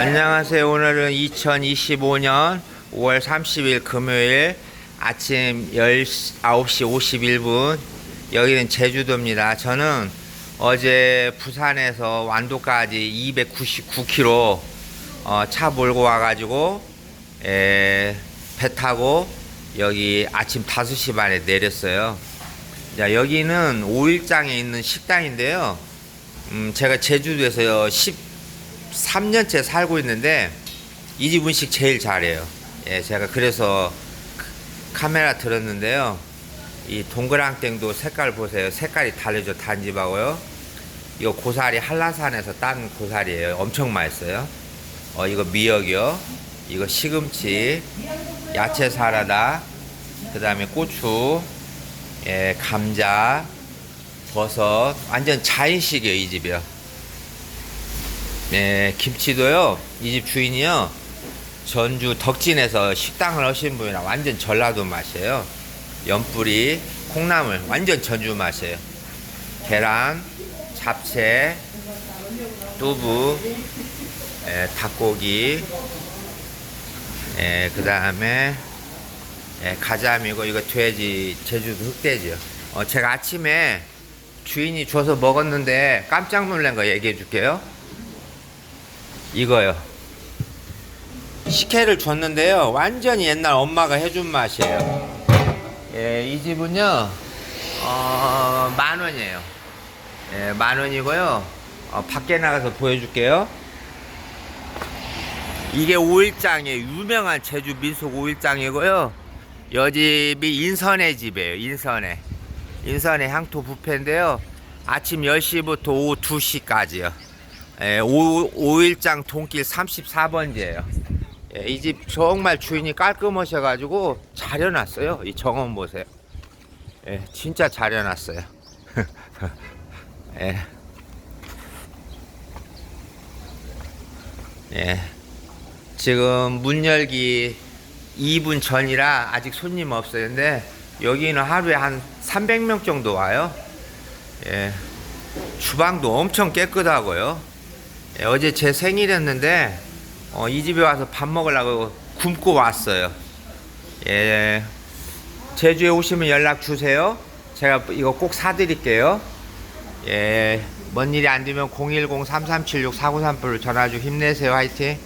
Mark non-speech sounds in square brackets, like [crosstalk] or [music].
안녕하세요. 오늘은 2025년 5월 30일 금요일 아침 10, 9시 51분. 여기는 제주도입니다. 저는 어제 부산에서 완도까지 299km 어, 차 몰고 와가지고 에, 배 타고 여기 아침 5시 반에 내렸어요. 자, 여기는 5일장에 있는 식당인데요. 음, 제가 제주도에서 13년째 살고 있는데 이 집 음식 제일 잘해요. 예, 제가 그래서 카메라 들었는데요. 이 동그랑땡도 색깔 보세요. 색깔이 다르죠. 단집하고요. 이거 고사리 한라산에서 딴 고사리예요. 엄청 맛있어요. 어, 이거 미역이요. 이거 시금치, 야채 사라다, 그 다음에 고추, 예, 감자, 버섯, 완전 자인식이에요, 이 집이요. 예, 김치도요, 이 집 주인이요, 전주 덕진에서 식당을 하신 분이라 완전 전라도 맛이에요. 연뿌리, 콩나물, 완전 전주 맛이에요. 계란, 잡채, 두부, 예, 닭고기, 예, 그 다음에 예, 가자미고 이거 돼지 제주도 흑돼지요. 어, 제가 아침에 주인이 줘서 먹었는데 깜짝 놀란 거 얘기해 줄게요. 이거요. 식혜를 줬는데요. 완전히 옛날 엄마가 해준 맛이에요. 예, 이 집은요, 어, 만 원이에요. 예, 만 원이고요. 어, 밖에 나가서 보여줄게요. 이게 오일장의 유명한 제주 민속 오일장이고요. 여 집이 인선의 집이에요. 인선의. 인선의 향토 뷔페인데요. 아침 10시부터 오후 2시까지요. 예, 오, 오일장 동길 34번지예요. 예, 이집 정말 주인이 깔끔하셔가지고 잘 해놨어요. 이 정원 보세요. 예, 진짜 잘 해놨어요. [laughs] 예. 예. 지금 문 열기 2분 전이라 아직 손님 없어요. 근데 여기는 하루에 한 300명 정도 와요. 예. 주방도 엄청 깨끗하고요. 예, 어제 제 생일이었는데 어, 이 집에 와서 밥 먹으려고 굶고 왔어요. 예. 제주에 오시면 연락 주세요. 제가 이거 꼭 사드릴게요. 예. 먼 일이 안 되면 010-3376-4938로 전화 주 힘내세요. 화이팅.